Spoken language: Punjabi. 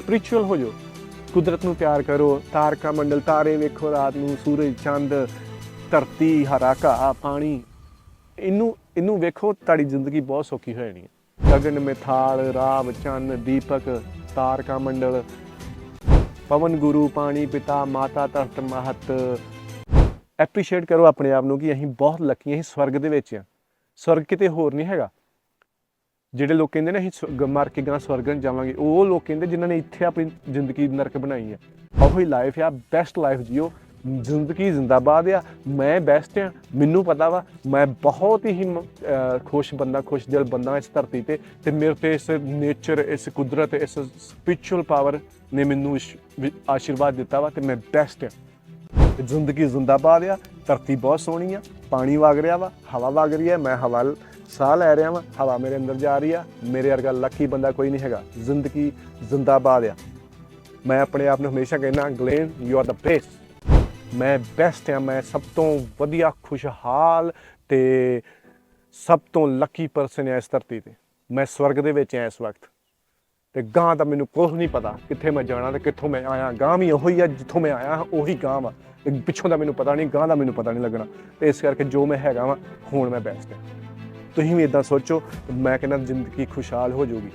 ਸਪਿਰਚੁਅਲ ਹੋ ਜਾਓ। ਕੁਦਰਤ ਨੂੰ ਪਿਆਰ ਕਰੋ, ਤਾਰਕਾ ਮੰਡਲ, ਤਾਰੇ ਵੇਖੋ, ਰਾਤ ਨੂੰ ਸੂਰਜ, ਚੰਦ, ਧਰਤੀ, ਹਰਾ ਘਾਹ, ਪਾਣੀ। ਇਹਨੂੰ ਇਹਨੂੰ ਵੇਖੋ, ਤੁਹਾਡੀ ਜ਼ਿੰਦਗੀ ਬਹੁਤ ਸੌਖੀ ਹੋ ਜਾਣੀ ਹੈ। ਗਗਨ, ਮਿਥਾਲ, ਰਾਵ, ਚੰਨ, ਦੀਪਕ, ਤਾਰਕਾ ਮੰਡਲ। ਪਵਨ, ਗੁਰੂ, ਪਾਣੀ, ਪਿਤਾ, ਮਾਤਾ, ਧਰਤ, ਮਹਤ। ਐਪਰੀਸ਼ੀਏਟ ਕਰੋ ਆਪਣੇ ਆਪ ਨੂੰ ਕਿ ਅਸੀਂ ਬਹੁਤ ਲੱਕੀ ਅਸੀਂ ਸਵਰਗ ਦੇ ਵਿੱਚ ਆ ਸਵਰਗ ਕਿਤੇ ਹੋਰ ਨਹੀਂ ਹੈਗਾ। ਜਿਹੜੇ ਲੋਕ ਕਹਿੰਦੇ ਨੇ ਅਸੀਂ ਮਰ ਕੇ ਗਾਂ ਸਵਰਗਨ ਜਾਵਾਂਗੇ, ਉਹ ਲੋਕ ਕਹਿੰਦੇ ਜਿਨ੍ਹਾਂ ਨੇ ਇੱਥੇ ਆਪਣੀ ਜ਼ਿੰਦਗੀ ਨਰਕ ਬਣਾਈ ਹੈ ਉਹੀ ਲਾਈਫ ਆ ਬੈਸਟ ਲਾਈਫ ਜੀਓ। ਜ਼ਿੰਦਗੀ ਜ਼ਿੰਦਾਬਾਦ ਆ, ਮੈਂ ਬੈਸਟ ਆ, ਮੈਨੂੰ ਪਤਾ ਵਾ, ਮੈਂ ਬਹੁਤ ਹੀ ਖੁਸ਼ ਬੰਦਾ, ਖੁਸ਼ ਦਿਲ ਬੰਦਾ ਇਸ ਧਰਤੀ ਤੇ ਤੇ ਮੇਰੇ ਤੇ ਇਸ ਨੇਚਰ ਇਸ ਕੁਦਰਤ, ਇਸ ਸਪਿਰਚੁਅਲ ਪਾਵਰ ਨੇ ਮੈਨੂੰ ਆਸ਼ੀਰਵਾਦ ਦਿੱਤਾ ਵਾ, ਤੇ ਮੈਂ ਬੈਸਟ ਆ। ਜ਼ਿੰਦਗੀ ਜ਼ਿੰਦਾਬਾਦ ਆ, ਧਰਤੀ ਬਹੁਤ ਸੋਹਣੀ ਆ, ਪਾਣੀ ਵਗ ਰਿਹਾ ਵਾ, ਹਵਾ ਵਗ ਰਹੀ ਹੈ ਮੈਂ ਹਵਾ ਸਾਹ ਲੈ ਰਿਹਾ ਵਾਂ ਹਵਾ ਮੇਰੇ ਅੰਦਰ ਜਾ ਰਹੀ ਆ ਮੇਰੇ ਵਰਗਾ ਲੱਕੀ ਬੰਦਾ ਕੋਈ ਨਹੀਂ ਹੈਗਾ। ਜ਼ਿੰਦਗੀ ਜ਼ਿੰਦਾਬਾਦ ਆ। ਮੈਂ ਆਪਣੇ ਆਪ ਨੂੰ ਹਮੇਸ਼ਾ ਕਹਿੰਦਾ Glen you are the best ਮੈਂ ਬੈਸਟ ਆ ਮੈਂ ਸਭ ਤੋਂ ਵਧੀਆ ਖੁਸ਼ਹਾਲ ਤੇ ਸਭ ਤੋਂ ਲੱਕੀ ਪਰਸਨ ਆ ਇਸ ਧਰਤੀ ਤੇ। ਮੈਂ ਸਵਰਗ ਦੇ ਵਿੱਚ ਆ ਇਸ ਵਕਤ। ਤੇ ਗਾਂ ਦਾ ਮੈਨੂੰ ਕੁਝ ਨਹੀਂ ਪਤਾ ਕਿੱਥੇ ਮੈਂ ਜਾਣਾ ਤੇ ਕਿੱਥੋਂ ਮੈਂ ਆਇਆ। ਗਾਂ ਵੀ ਉਹੀ ਆ ਜਿੱਥੋਂ ਮੈਂ ਆਇਆ ਹਾਂ, ਉਹੀ ਗਾਂ ਵਾ। ਪਿੱਛੋਂ ਦਾ ਮੈਨੂੰ ਪਤਾ ਨਹੀਂ ਗਾਂ ਦਾ ਮੈਨੂੰ ਪਤਾ ਨਹੀਂ ਲੱਗਣਾ। ਤੇ ਇਸ ਕਰਕੇ ਜੋ ਮੈਂ ਹੈਗਾ ਵਾਂ ਹੁਣ ਮੈਂ ਬੈਸਟ ਹਾਂ ਤੁਸੀਂ ਵੀ ਇਦਾਂ ਸੋਚੋ ਮੈਂ ਕਹਿੰਦਾ ਜ਼ਿੰਦਗੀ ਖੁਸ਼ਹਾਲ ਹੋ ਜਾਊਗੀ।